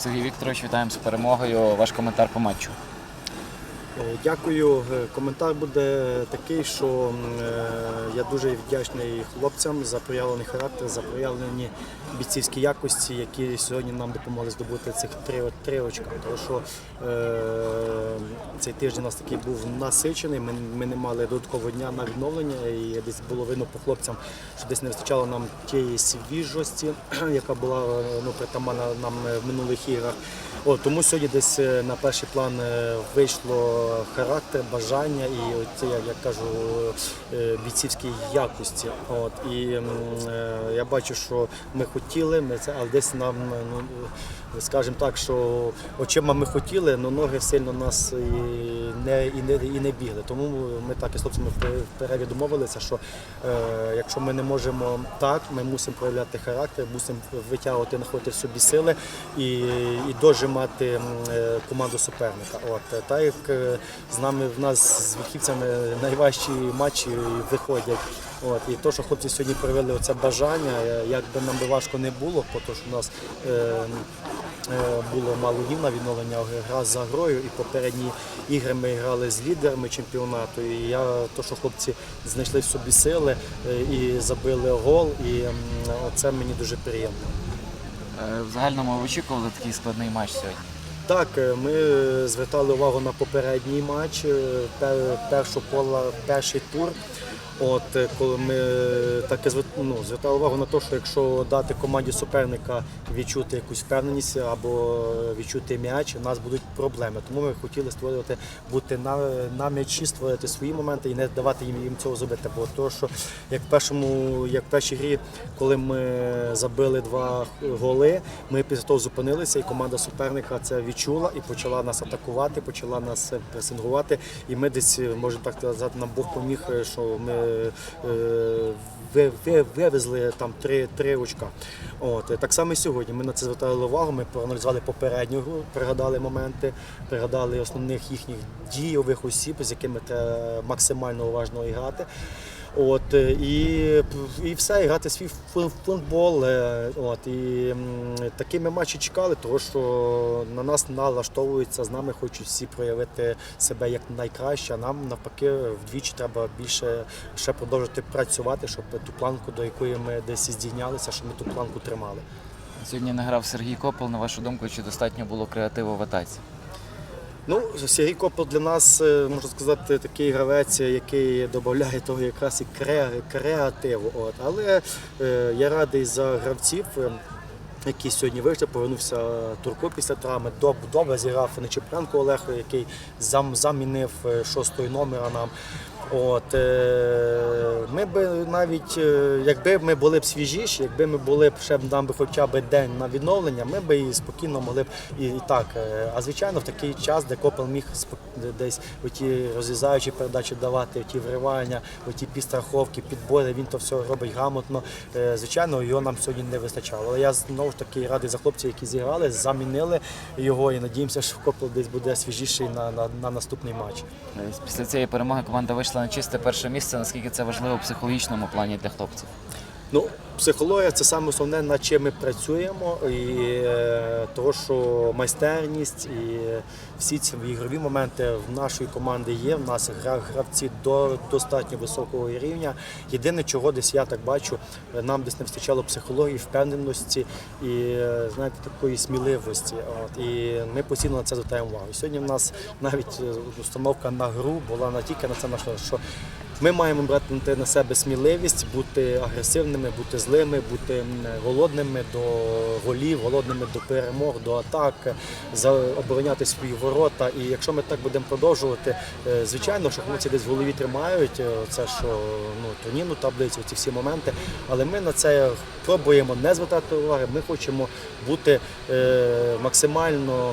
Сергій Вікторович, вітаємо з перемогою. Ваш коментар по матчу. Е, Дякую. Е, Коментар буде такий, що е, я дуже вдячний хлопцям за проявлений характер, за проявлені бійцівські якості, які сьогодні нам допомогли здобути цих три, три очка. Тому що цей тиждень у нас такий був насичений. Ми, ми не мали додаткового дня на відновлення, і десь було видно по хлопцям, що десь не вистачало нам тієї свіжості, яка була ну, притаманна нам в минулих іграх. От, тому сьогодні десь е, на перший план е, вийшло характер, бажання і от, як я кажу, е, бійцівські якості. От, і я бачу, що ми хотіли, ми це, але десь нам, ну, скажімо так, що очима ми хотіли, але ноги сильно нас і не, і не, і не бігли. Тому ми так із хлопцями в домовилися, що е, якщо ми не можемо так, ми мусимо проявляти характер, мусимо витягувати, знаходити в собі сили і, і дожимати м, е, команду суперника. От так як е, з нами в нас з вихівцями найважчі матчі виходять. От і то, що хлопці сьогодні проявили оце бажання, е, як би нам би важко не було, бо то, що у нас е, було мало днів на відновлення гра за грою, і попередні ігри ми грали з лідерами чемпіонату. І я то, що хлопці знайшли в собі сили і забили гол, і це мені дуже приємно. Е, В загальному очікували такий складний матч сьогодні. Так, е, ми звертали увагу на попередній матч, е, пер- першу кола, перший тур. От е, коли ми е, так і ну, звертали увагу на те, що якщо дати команді суперника відчути якусь впевненість або відчути м'яч, у нас будуть проблеми. Тому ми хотіли створювати, бути на, на м'ячі, створити свої моменти і не давати їм, їм цього зробити. Бо то, що як в першому, як в першій грі, коли ми забили два голи, ми після того зупинилися, і команда суперника це відчула і почала нас атакувати, почала нас пресингувати. І ми десь, можемо так сказати, нам Бог поміг, що ми е, вивезли там три, три очка. От так само і сьогодні. Ми на це звертали увагу. Ми проаналізували попередню гру, пригадали моменти, пригадали основних їхніх дійових осіб, з якими треба максимально уважно грати. От е, і, і все, і грати свій фу- футбол. е, От і м, такі ми матчі чекали, тому що на нас налаштовуються, з нами хочуть всі проявити себе як найкраще. А нам навпаки вдвічі треба більше ще продовжити працювати, щоб ту планку, до якої ми десь здійнялися, щоб ми ту планку тримали. Сьогодні не грав Сергій Копол. На вашу думку, чи достатньо було креативу в атаці? Ну, Сергій Копол для нас, е, можна сказати, такий гравець, який додає того якраз і кре- креативу. От. Але е, я радий за гравців. е, Які сьогодні вийшли, повернувся Турко після травми. Доб- Добре зіграв Нечепленко Олег, який зам, замінив е, шостої номера нам. От, е, ми би навіть, е, якби ми були б свіжіші, якби ми були б ще нам би хоча б день на відновлення, ми б і спокійно могли б і, і так. е, А звичайно, в такий час, де Копел міг десь оті розрізаючі передачі давати, ті вривання, оті підстраховки, підбори, він то все робить грамотно. Звичайно, його нам сьогодні не вистачало. Але я знову ж таки радий за хлопців, які зіграли, замінили його і надіємося, що Копел десь буде свіжіший на, на, на наступний матч. Після цієї перемоги команда вийшла на чисте перше місце. Наскільки це важливо в психологічному плані для хлопців? Ну, психологія це саме основне, над чим ми працюємо, і е, того, що майстерність і всі ці ігрові моменти в нашої команди є. В нас гра- гравці до достатньо високого рівня. Єдине, чого десь я так бачу, е, нам десь не вистачало психології, впевненості і е, знаєте, такої сміливості. От і ми постійно на це звертаємо увагу. Сьогодні в нас навіть е, установка на гру була не тільки на це наша, що ми маємо брати на себе сміливість, бути агресивними, бути злими, бути голодними до голів, голодними до перемог, до атак, обороняти свої ворота. І якщо ми так будемо продовжувати, е, звичайно, що хлопці десь в голові тримають е, це, що ну турнірну таблицю, ці всі моменти. Але ми на це пробуємо не звертати уваги. Ми хочемо бути е, максимально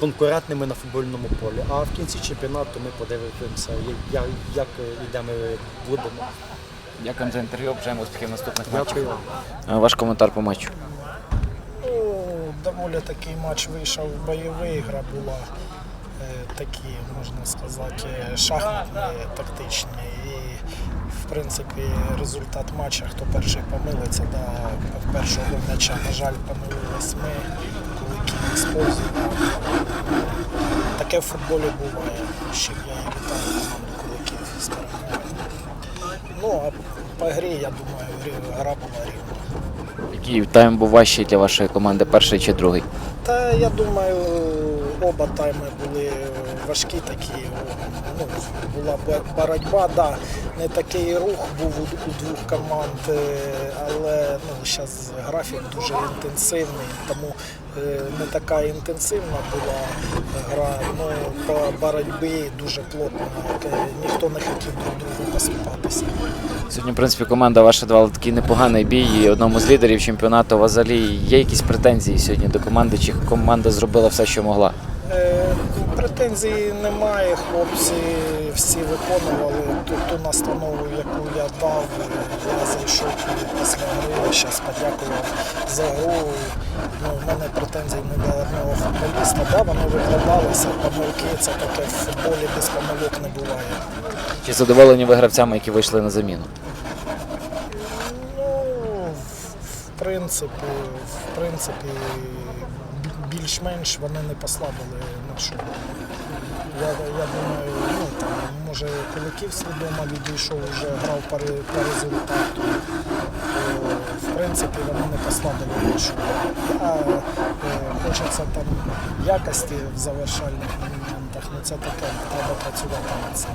конкурентними на футбольному полі. А в кінці чемпіонату ми подивимося, як, як йде ми будемо. Дякуємо за інтерв'ю. Бажаємо успіхів в наступних матчах. Дякую. Е, Ваш коментар по матчу. Ну, доволі такий матч вийшов бойовий, гра була е, такі, можна сказати, шахматні, тактичні. І, в принципі, результат матча, хто перший помилиться, да, в першого м'яча, на жаль, помилились ми. великий использують. Таке в футболі буває. Ще я вітаю команду кулаків з перемогою. Ну, а по грі, я думаю, гра була рівна. Який тайм був важчий для вашої команди, перший чи другий? Та я думаю, оба тайми були важкі такі. Ну, була боротьба, да, не такий рух був у, двох команд, е, але ну, зараз графік дуже інтенсивний, тому е, не така інтенсивна була гра. Ну, по боротьбі дуже плотно. е, Ніхто не хотів друг другу поступатися. Сьогодні, в принципі, команда ваша давала такий непоганий бій. І одному з лідерів чемпіонату в Азалі є якісь претензії сьогодні до команди, чи команда зробила все, що могла? Претензій немає, хлопці всі виконували ту, ту настанову, яку я дав. Я зайшов після гри, зараз подякував за гру. Ну, в мене претензій не до одного футболіста. Да, вони викладалися, помилки, це таке в футболі без помилок не буває. Чи задоволені ви гравцями, які вийшли на заміну? Ну, в принципі, в принципі, більш-менш вони не послабили нашу. Я, я думаю, ну там може колектив свідомо відійшов, вже грав по, по результату. В принципі, вони не послабили нашу. А е, хочеться там якості в завершальних моментах, ну це таке, треба працювати над цим.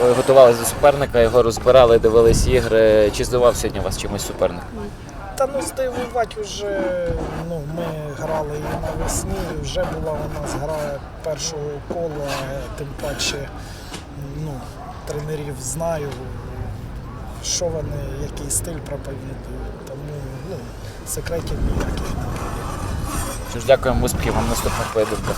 Готувалися до суперника, його розбирали, дивились ігри. Чи здивував сьогодні вас чимось суперник? Та ну здивувати вже ну, ми грали і навесні, і вже була у нас гра першого кола, тим паче ну, тренерів знаю, що вони, який стиль проповідують. Тому ну, секретів ніяких немає. Дякуємо успіхів вам наступних поєдинках.